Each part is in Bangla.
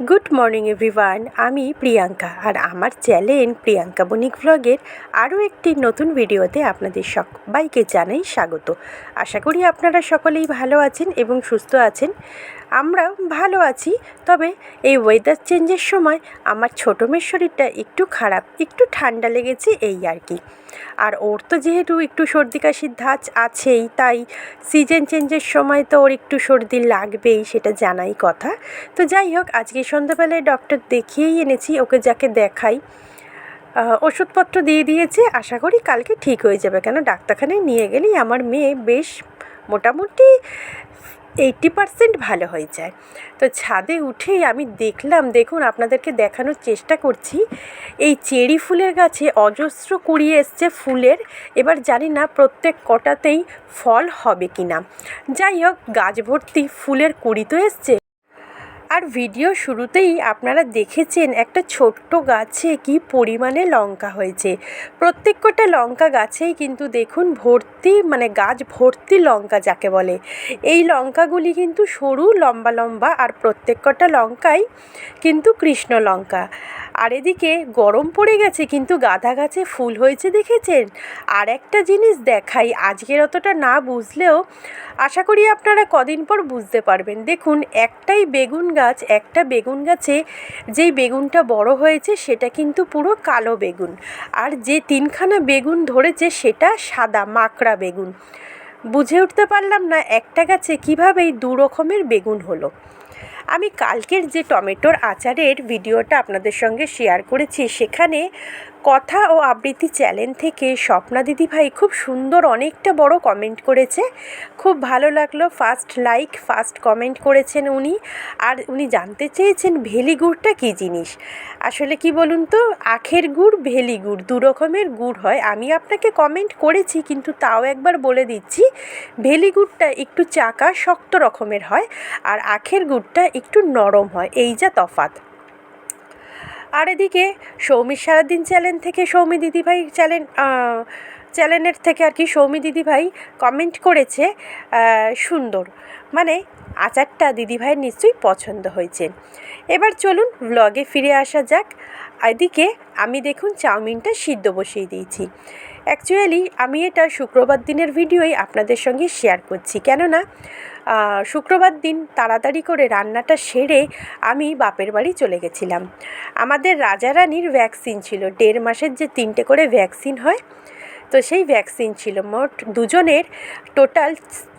গুড মর্নিং এভরিওয়ান আমি প্রিয়াঙ্কা আর আমার চ্যানেল প্রিয়াঙ্কা বণিক ভ্লগের আরও একটি নতুন ভিডিওতে আপনাদের সবাইকে জানাই স্বাগত। আশা করি আপনারা সকলেই ভালো আছেন এবং সুস্থ আছেন। আমরাও ভালো আছি। তবে এই ওয়েদার চেঞ্জের সময় আমার ছোটো মেয়ের শরীরটা একটু খারাপ, একটু ঠান্ডা লেগেছে এই আর কি। আর ওর তো যেহেতু একটু সর্দি কাশির ধাঁচ আছেই, তাই সিজন চেঞ্জের সময় তো ওর একটু সর্দি লাগবেই, সেটা জানাই কথা। তো যাই হোক, আজকে সন্ধ্যাবেলায় ডক্টর দেখিয়েই এনেছি, ওকে যাকে দেখাই ওষুধপত্র দিয়ে দিয়েছে। আশা করি কালকে ঠিক হয়ে যাবে। কেন? ডাক্তারখানায় নিয়ে গেলেই আমার মেয়ে বেশ মোটামুটি এইট্টি পারসেন্ট ভালো হয়ে যায়। তো ছাদে উঠেই আমি দেখলাম, দেখুন আপনাদেরকে দেখানোর চেষ্টা করছি, এই চেরি ফুলের গাছে অজস্র কুড়িয়ে এসছে ফুলের। এবার জানি না প্রত্যেক কটাতেই ফল হবে কি না যাই হোক, গাছ ভর্তি ফুলের কুড়ি তো এসছে। আর ভিডিও শুরুতেই আপনারা দেখেছেন একটা ছোট্ট গাছে কি পরিমাণে লঙ্কা হয়েছে। প্রত্যেক কটা লঙ্কা গাছেই কিন্তু দেখুন ভর্তি মানে গাছ ভর্তি লঙ্কা যাকে বলে। এই লঙ্কাগুলি কিন্তু সরু, লম্বা লম্বা আর প্রত্যেক কটা লঙ্কাই কিন্তু কৃষ্ণ লঙ্কা। আর এদিকে গরম পড়ে গেছে কিন্তু গাঁদা গাছে ফুল হয়েছে দেখেছেন? আর একটা জিনিস দেখাই, আজকের অতটা না বুঝলেও আশা করি আপনারা কদিন পর বুঝতে পারবেন। দেখুন একটাই বেগুন গাছ, একটা বেগুন গাছে যেই বেগুনটা বড় হয়েছে সেটা কিন্তু পুরো কালো বেগুন। আর যে তিনখানা বেগুন ধরেছে সেটা সাদা মাকড়া বেগুন। বুঝে উঠতে পারলাম না একটা গাছে কীভাবেই দু রকমের বেগুন হলো। আমি কালকের যে টমেটোর আচারের ভিডিওটা আপনাদের সঙ্গে শেয়ার করেছি, সেখানে কথা ও আবৃত্তি চ্যানেল থেকে স্বপ্না দিদিভাই খুব সুন্দর অনেকটা বড় কমেন্ট করেছে। খুব ভালো লাগল ফার্স্ট লাইক ফার্স্ট কমেন্ট করেছেন উনি। আর উনি জানতে চেয়েছেন ভেলি গুড়টা কী জিনিস? আসলে কি বলুন তো, আখের গুড়, ভেলি গুড়, দু রকমের গুড় হয়। আমি আপনাকে কমেন্ট করেছি, কিন্তু তাও একবার বলে দিচ্ছি, ভেলি গুড়টা একটু চাকা, শক্ত রকমের হয়। আর আখের গুড়টা একটু নরম হয়, এই যা তফাৎ। আর এদিকে সৌমির সারাদিন চ্যানেল থেকে, সৌমি দিদিভাই চ্যানেল চ্যানেলের থেকে আর কি সৌমি দিদিভাই কমেন্ট করেছে সুন্দর। মানে আচারটা দিদিভাইয়ের নিশ্চয়ই পছন্দ হয়েছে। এবার চলুন ব্লগে ফিরে আসা যাক। এদিকে আমি দেখুন চাউমিনটা সিদ্ধ বসিয়ে দিয়েছি। অ্যাকচুয়ালি আমি এটা শুক্রবার দিনের ভিডিওই আপনাদের সঙ্গে শেয়ার করছি। কেননা শুক্রবার দিন তাড়াতাড়ি করে রান্নাটা সেরে আমি বাপের বাড়ি চলে গেছিলাম। আমাদের রাজা রানীর ভ্যাকসিন ছিল, দেড় মাসের যে তিনটে করে ভ্যাকসিন হয়, তো সেই ভ্যাকসিন ছিল। মোট দুজনের টোটাল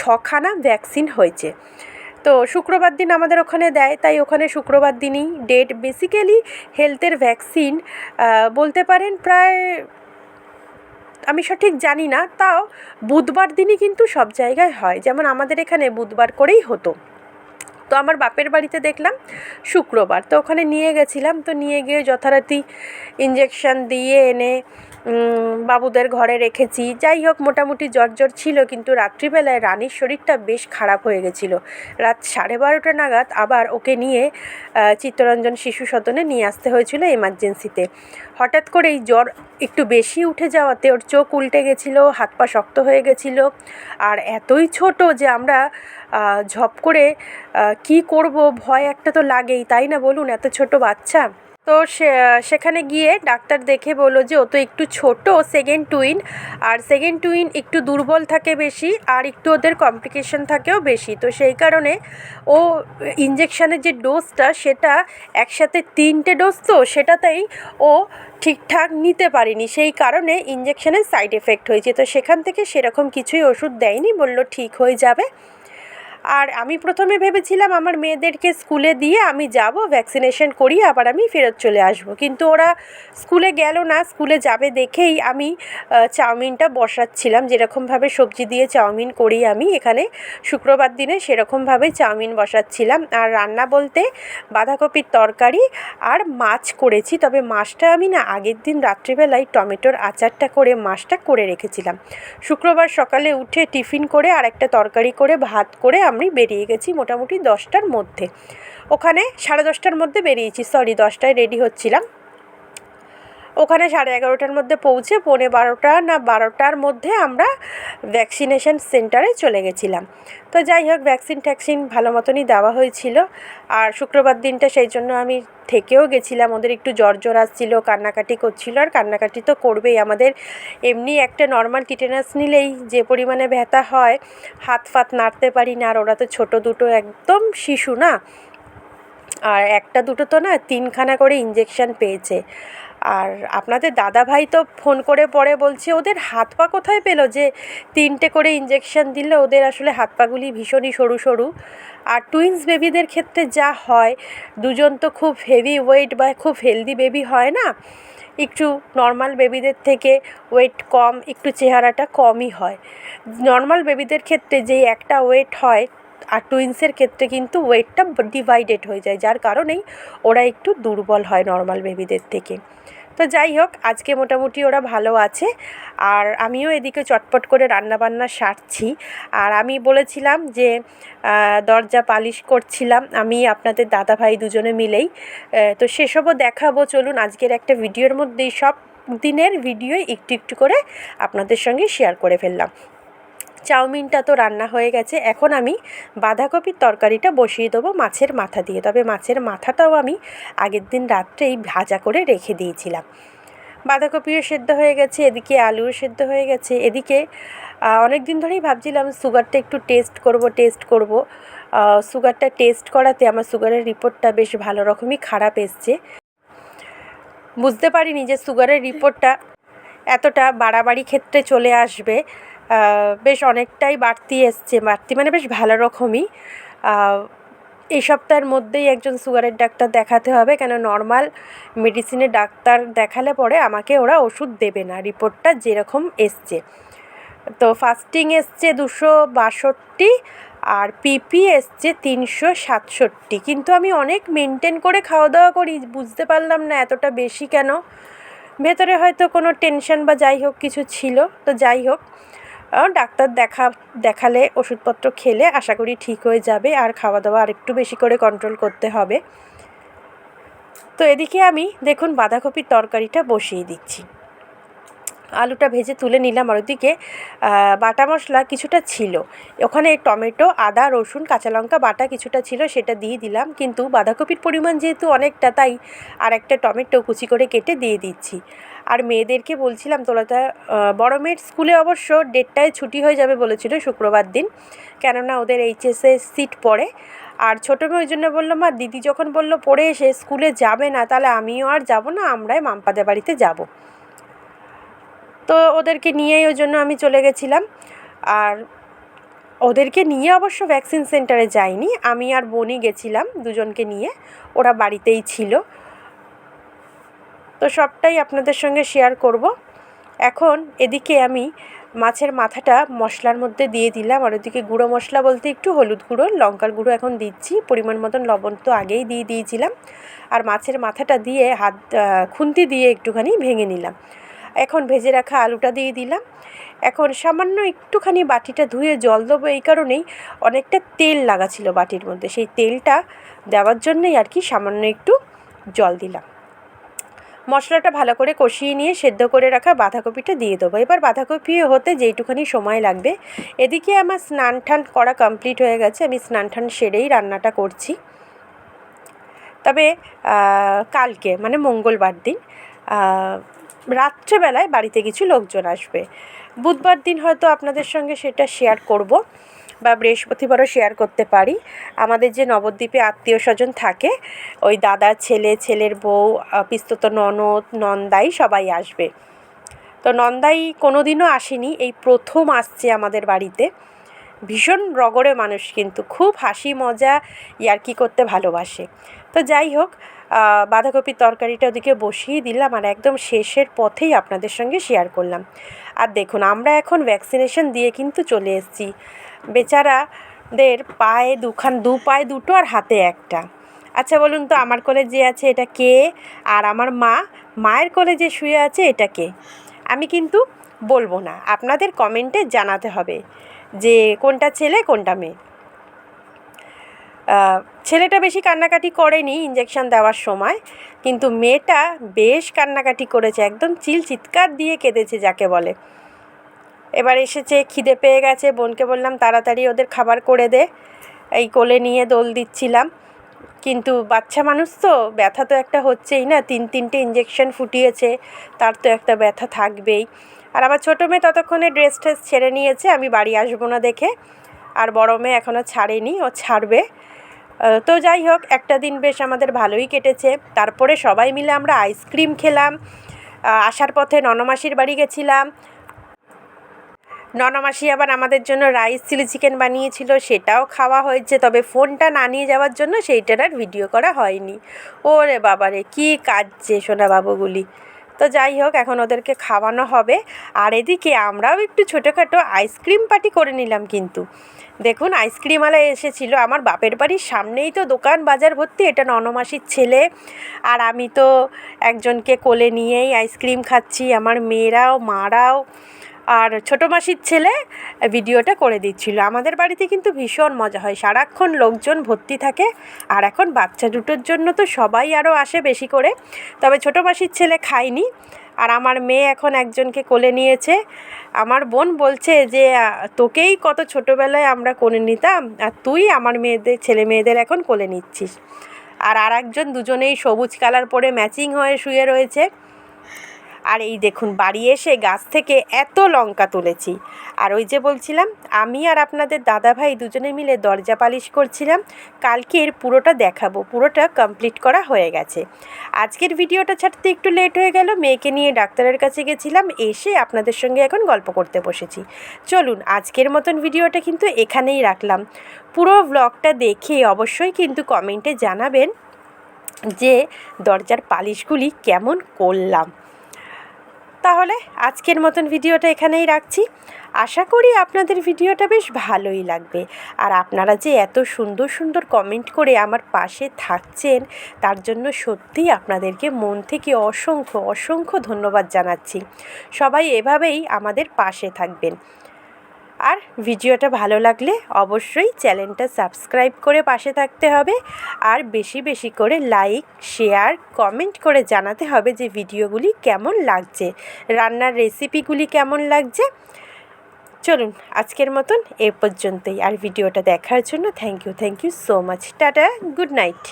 ছখানা ভ্যাকসিন হয়েছে। তো শুক্রবার দিন আমাদের ওখানে দেয়, তাই ওখানে শুক্রবার দিনই ডেট বেসিক্যালি হেলথের ভ্যাকসিন বলতে পারেন প্রায় আমি সঠিক জানি না, তাও বুধবার দিনই কিন্তু সব জায়গায় হয়। যেমন আমাদের এখানে বুধবার করেই হতো। তো আমার বাপের বাড়িতে দেখলাম শুক্রবার। তো ওখানে নিয়ে গেছিলাম। তো নিয়ে গিয়ে যথারীতি ইঞ্জেকশন দিয়ে এনে বাবুদের ঘরে রেখেছি। যাই হোক, মোটামুটি জ্বর জ্বর ছিল, কিন্তু রাত্রিবেলায় রানীর শরীরটা বেশ খারাপ হয়ে গেছিল। রাত সাড়ে বারোটা নাগাদ আবার ওকে নিয়ে চিত্তরঞ্জন শিশু সদনে নিয়ে আসতে হয়েছিল এমার্জেন্সিতে হঠাৎ করেই জ্বর একটু বেশি উঠে যাওয়াতে ওর চোখ উল্টে গেছিল, হাত পা শক্ত হয়ে গেছিল। আর এতই ছোট যে আমরা ঝপ করে কী করব, ভয় একটা তো লাগেই, তাই না বলুন? এত ছোট বাচ্চা। তো সেখানে গিয়ে ডাক্তার দেখে বলল যে, ও তো একটু ছোট সেকেন্ড টুইন আর সেকেন্ড টুইন একটু দুর্বল থাকে বেশি, আর একটু ওদের কমপ্লিকেশন থাকেও বেশি। তো সেই কারণে ও ইঞ্জেকশানের যে ডোজটা সেটা একসাথে তিনটে ডোজ তো, সেটাতেই ও ঠিকঠাক নিতে পারিনি। সেই কারণে ইঞ্জেকশানের সাইড এফেক্ট হয়েছে। তো সেখান থেকে সেরকম কিছুই ওষুধ দেয়নি, বলল, ঠিক হয়ে যাবে। আর আমি প্রথমে ভেবেছিলাম আমার মেয়েদেরকে স্কুলে দিয়ে আমি যাব ভ্যাকসিনেশন করিয়ে আবার আমি ফেরত চলে আসব। কিন্তু ওরা স্কুলে গেল না, স্কুলে যাবে দেখেই আমি চাউমিনটা বসাচ্ছিলাম। যেরকমভাবে সবজি দিয়ে চাউমিন করি আমি, এখানে শুক্রবার দিনে সেরকমভাবে চাউমিন বসাচ্ছিলাম। আর রান্না বলতে বাঁধাকপির তরকারি আর মাছ করেছি, তবে মাছটা আমি না আগের দিন রাত্রিবেলায় টমেটোর আচারটা করে মাছটা করে রেখেছিলাম। শুক্রবার সকালে উঠে টিফিন করে আর একটা তরকারি করে, ভাত করে আমি বেরিয়ে গেছি মোটামুটি দশটার মধ্যে। ওখানে সাড়ে দশটার মধ্যে বেরিয়েছি। সরি দশটায় রেডি হচ্ছিলাম। ওখানে সাড়ে এগারোটার মধ্যে পৌঁছে পৌনে বারোটা না বারোটার মধ্যে আমরা ভ্যাকসিনেশন সেন্টারে চলে গেছিলাম। তো যাই হোক ভ্যাকসিন ট্যাকসিন ভালো মতনই দেওয়া হয়েছিল। আর শুক্রবার দিনটা সেই জন্য আমি থেকেও গেছিলাম। ওদের একটু জ্বর জ্বর আসছিল, কান্নাকাটি করছিল। আর কান্নাকাটি তো করবেই। আমাদের এমনি একটা নর্মাল টিটেনাস নিলেই যে পরিমাণে ব্যথা হয়, হাত ফাত নাড়তে পারি না। আর ওরা তো ছোটো দুটো, একদম শিশু না? আর একটা দুটো তো না তিনখানা করে ইঞ্জেকশান পেয়েছে। আর আপনাদের দাদা ভাই তো ফোন করে পরে বলছে, ওদের হাত পা কোথায় পেল যে তিনটে করে ইঞ্জেকশান দিলে ওদের আসলে হাত পাগুলি ভীষণই সরু সরু? আর টুইন্স বেবিদের ক্ষেত্রে যা হয়, দুজন তো খুব হেভি ওয়েট বা খুব হেলদি বেবি হয় না, একটু নর্মাল বেবিদের থেকে ওয়েট কম, একটু চেহারাটা কমই হয়। নর্মাল বেবিদের ক্ষেত্রে যেই একটা ওয়েট হয় আর টুইন্সের ক্ষেত্রে কিন্তু ওয়েটটা ডিভাইডেড হয়ে যায়, যার কারণেই ওরা একটু দুর্বল হয় নর্মাল বেবিদের থেকে। তো যাই হোক, আজকে মোটামুটি ওরা ভালো আছে, আর আমিও এদিকে চটপট করে রান্নাবান্না সারছি। আর আমি বলেছিলাম যে দরজা পালিশ করছিলাম, আমি আপনাদের দাদা ভাই দুজনে মিলেই। তো সেসবও দেখাবো, চলুন আজকের একটা ভিডিওর মধ্যেই সব দিনের ভিডিও একটু একটু করে আপনাদের সঙ্গে শেয়ার করে ফেললাম। চাউমিনটা তো রান্না হয়ে গেছে, এখন আমি বাঁধাকপির তরকারিটা বসিয়ে দেবো মাছের মাথা দিয়ে। তবে মাছের মাথাটাও আমি আগের দিন রাত্রেই ভাজা করে রেখে দিয়েছিলাম। বাঁধাকপিও সেদ্ধ হয়ে গেছে, এদিকে আলুও সেদ্ধ হয়ে গেছে। এদিকে অনেক দিন ধরেই ভাবছিলাম সুগারটা একটু টেস্ট করব টেস্ট করব। সুগারটা টেস্ট করাতে আমার সুগারের রিপোর্টটা বেশ ভালো রকমই খারাপ এসছে। বুঝতে পারিনি যে সুগারের রিপোর্টটা এতটা বাড়াবাড়ি ক্ষেত্রে চলে আসবে। বেশ অনেকটাই বাড়তি এসছে, বাড়তি মানে বেশ ভালো রকমই। এই সপ্তাহের মধ্যেই একজন সুগারের ডাক্তার দেখাতে হবে, কেন নর্মাল মেডিসিনের ডাক্তার দেখালে পরে আমাকে ওরা ওষুধ দেবে না, রিপোর্টটা যেরকম এসছে। তো ফাস্টিং এসছে দুশো বাষট্টি আর পিপি এসছে তিনশো সাতষট্টি। কিন্তু আমি অনেক মেনটেন করে খাওয়া দাওয়া করি, বুঝতে পারলাম না এতটা বেশি কেন। ভেতরে হয়তো কোনো টেনশন বা যাই হোক কিছু ছিল, তো যাই হোক। ডাক্তার দেখা, দেখালে ওষুধপত্র খেলে আশা করি ঠিক হয়ে যাবে আর খাওয়া দাওয়া আর একটু বেশি করে কন্ট্রোল করতে হবে। তো এদিকে আমি দেখুন বাঁধাকপির তরকারিটা বসিয়ে দিচ্ছি। আলুটা ভেজে তুলে নিলাম আর ওদিকে বাটা মশলা কিছুটা ছিল। ওখানে টমেটো, আদা, রসুন, কাঁচা লঙ্কা, বাটা কিছুটা ছিল, সেটা দিয়ে দিলাম। কিন্তু বাঁধাকপির পরিমাণ যেহেতু অনেকটা, তাই আর একটা টমেটো কুচি করে কেটে দিয়ে দিচ্ছি। আর মেয়েদেরকে বলছিলাম, তোরা বড় মেয়ের স্কুলে অবশ্য ডেটটায় ছুটি হয়ে যাবে বলেছিল শুক্রবার দিন। কেননা ওদের এইচএসএ সিট পড়ে। আর ছোটো মেয়ে ওই জন্য বলল, মা, দিদি যখন বলল পড়ে এসে স্কুলে যাবে না, তাহলে আমিও আর যাব না, আমরাই মামপাদের বাড়িতে যাব। তো ওদেরকে নিয়েই ওই জন্য আমি চলে গেছিলাম। আর ওদেরকে নিয়ে অবশ্য ভ্যাকসিন সেন্টারে যাইনি। আমি আর বোনই গেছিলাম দুজনকে নিয়ে। ওরা বাড়িতেই ছিল। তো সবটাই আপনাদের সঙ্গে শেয়ার করব। এখন এদিকে আমি মাছের মাথাটা মশলার মধ্যে দিয়ে দিলাম। আর ওদিকে গুঁড়ো মশলা বলতে একটু হলুদ গুঁড়ো, লঙ্কার গুঁড়ো এখন দিচ্ছি। পরিমাণ মতন লবণ তো আগেই দিয়ে দিয়েছিলাম। আর মাছের মাথাটা দিয়ে হাত খুন্তি দিয়ে একটুখানি ভেঙে নিলাম। এখন ভেজে রাখা আলুটা দিয়ে দিলাম। এখন সামান্য একটুখানি বাটিটা ধুয়ে জল দেবো এই কারণেই অনেকটা তেল লাগা ছিল বাটির মধ্যে। সেই তেলটা দেওয়ার জন্যই আর কি সামান্য একটু জল দিলাম। মশলাটা ভালো করে কষিয়ে নিয়ে সেদ্ধ করে রাখা বাঁধাকপিটা দিয়ে দেবো। এবার বাঁধাকপি হতে যেইটুখানি সময় লাগবে। এদিকে আমার স্নান টান করা কমপ্লিট হয়ে গেছে। আমি স্নান টান সেরেই রান্নাটা করছি। তবে কালকে মানে মঙ্গলবার দিন রাত্রেবেলায় বাড়িতে কিছু লোকজন আসবে। বুধবার দিন হয়তো আপনাদের সঙ্গে সেটা শেয়ার করব বা বৃহস্পতিবারও শেয়ার করতে পারি। আমাদের যে নবদ্বীপে আত্মীয় স্বজন থাকে, ওই দাদার ছেলে, ছেলের বউ পিস্তত ননদ, নন্দাই সবাই আসবে। তো নন্দাই কোনো দিনও আসেনি, এই প্রথম আসছে আমাদের বাড়িতে। ভীষণ রগড়ে মানুষ কিন্তু, খুব হাসি মজা ইয়ার্কি করতে ভালোবাসে। তো যাই হোক বাঁধাকপির তরকারিটা ওদিকে বসিয়ে দিলাম আর একদম শেষের পথেই আপনাদের সঙ্গে শেয়ার করলাম। আর দেখুন, আমরা এখন ভ্যাকসিনেশন দিয়ে কিন্তু চলে এসেছি। বেচারাদের পায়ে দুখান, দু পায়ে দুটো আর হাতে একটা। আচ্ছা বলুন তো, আমার কোলে যে আছে এটা কে? আর আমার মা, মায়ের কোলে যে শুয়ে আছে এটা কে? আমি কিন্তু বলব না, আপনাদের কমেন্টে জানাতে হবে যে কোনটা ছেলে, কোনটা মেয়ে। ছেলেটা বেশি কান্নাকাটি করেনি ইঞ্জেকশন দেওয়ার সময়, কিন্তু মেয়েটা বেশ কান্নাকাটি করেছে, একদম চিল চিৎকার দিয়ে কেঁদেছে যাকে বলে। এবার এসেছে, খিদে পেয়ে গেছে, বোনকে বললাম, তাড়াতাড়ি ওদের খাবার করে দে। এই কোলে নিয়ে দোল দিচ্ছিলাম। কিন্তু বাচ্চা মানুষ তো, ব্যথা তো একটা হচ্ছেই না, তিন তিনটে ইঞ্জেকশন ফুটিয়েছে, তার তো একটা ব্যথা থাকবেই। আর আমার ছোটো মেয়ে ততক্ষণে ড্রেস ট্রেস ছেড়ে নিয়েছে, আমি বাড়ি আসব না দেখে। আর বড় মেয়ে এখনও ছাড়েনি, ও ছাড়বে। তো যাই হোক, একটা দিন বেশ আমাদের ভালোই কেটেছে। তারপরে সবাই মিলে আমরা আইসক্রিম খেলাম। আসার পথে ননমাসির বাড়ি গেছিলাম। ননমাসি আবার আমাদের জন্য রাইস চিলি চিকেন বানিয়েছিল, সেটাও খাওয়া হয়েছে। তবে ফোনটা না নিয়ে যাওয়ার জন্য সেইটার আর ভিডিও করা হয়নি। ওরে বাবারে, কী কাজছে সোনা বাবুগুলি তো যাই হোক, এখন ওদেরকে খাওয়ানো হবে। আর এদিকে আমরাও একটু ছোটোখাটো আইসক্রিম পার্টি করে নিলাম কিন্তু। দেখুন, আইসক্রিমওয়ালা এসেছিল। আমার বাপের বাড়ির সামনেই তো দোকান, বাজার ভর্তি। এটা ননমাসির ছেলে। আর আমি তো একজনকে কোলে নিয়েই আইসক্রিম খাচ্ছি। আমার মেয়েরাও, মারাও। আর ছোটো মাসির ছেলে ভিডিওটা করে দিচ্ছিল। আমাদের বাড়িতে কিন্তু ভীষণ মজা হয়। সারাক্ষণ লোকজন ভর্তি থাকে আর এখন বাচ্চা দুটোর জন্য তো সবাই আরও আসে বেশি করে। তবে ছোটো মাসির ছেলে খায়নি আর আমার মেয়ে এখন একজনকে কোলে নিয়েছে। আমার বোন বলছে যে তোকেই কত ছোটোবেলায় আমরা কোলে নিতাম আর তুই আমার মেয়েদের, ছেলে মেয়েদের এখন কোলে নিচ্ছিস। আর আর একজন দুজনেই সবুজ কালার পরে ম্যাচিং হয়ে শুয়ে রয়েছে। আর এই দেখুন, বাড়ি এসে গাছ থেকে এত লঙ্কা তুলেছি। আর ওই যে বলছিলাম, আমি আর আপনাদের দাদা ভাই দুজনে মিলে দরজা পালিশ করছিলাম কালকের পুরোটা দেখাবো, পুরোটা কমপ্লিট করা হয়ে গেছে। আজকের ভিডিওটা ছাড়তে একটু লেট হয়ে গেল, মেয়েকে নিয়ে ডাক্তারের কাছে গেছিলাম, এসে আপনাদের সঙ্গে এখন গল্প করতে বসেছি। চলুন, আজকের মতন ভিডিওটা কিন্তু এখানেই রাখলাম। পুরো ব্লগটা দেখে অবশ্যই কিন্তু কমেন্টে জানাবেন যে দরজার পালিশগুলি কেমন করলাম। তাহলে আজকের মতন ভিডিওটা এখানেই রাখছি। আশা করি আপনাদের ভিডিওটা বেশ ভালোই লাগবে। আর আপনারা যে এত সুন্দর সুন্দর কমেন্ট করে আমার পাশে থাকছেন, তার জন্য সত্যিই আপনাদেরকে মন থেকে অসংখ্য অসংখ্য ধন্যবাদ জানাচ্ছি। সবাই এভাবেই আমাদের পাশে থাকবেন। আর ভিডিওটা ভালো লাগলে অবশ্যই চ্যানেলটা সাবস্ক্রাইব করে পাশে থাকতে হবে। আর বেশি বেশি করে লাইক, শেয়ার, কমেন্ট করে জানাতে হবে যে ভিডিওগুলি কেমন লাগছে, রান্নার রেসিপিগুলি কেমন লাগছে। চলুন, আজকের মতন এ পর্যন্তই। আর ভিডিওটা দেখার জন্য thank you thank you so much tata good night